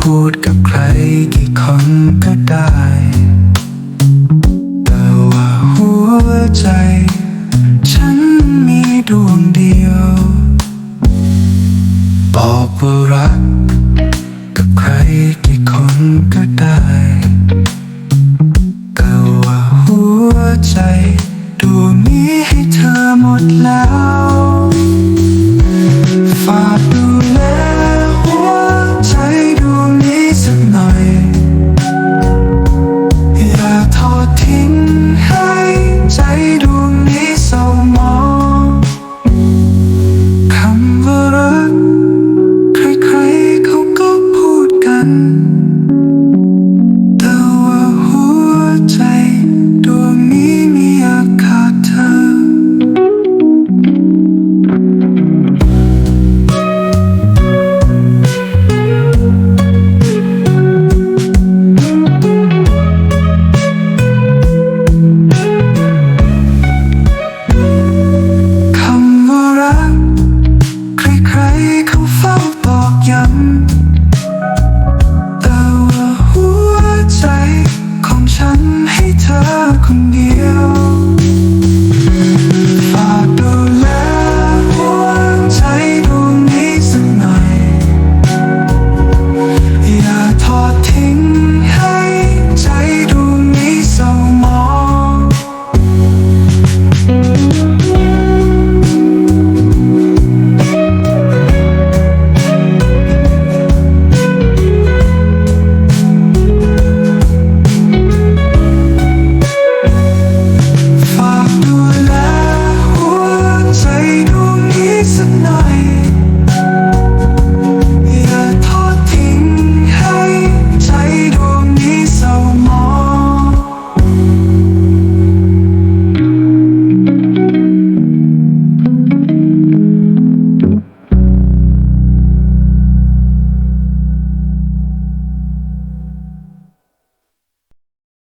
พูดกับใครกี่คนก็ได้ แต่ว่าหัวใจ ฉันมีดวงเดียว บอกว่ารัก กับใครกี่คนก็ได้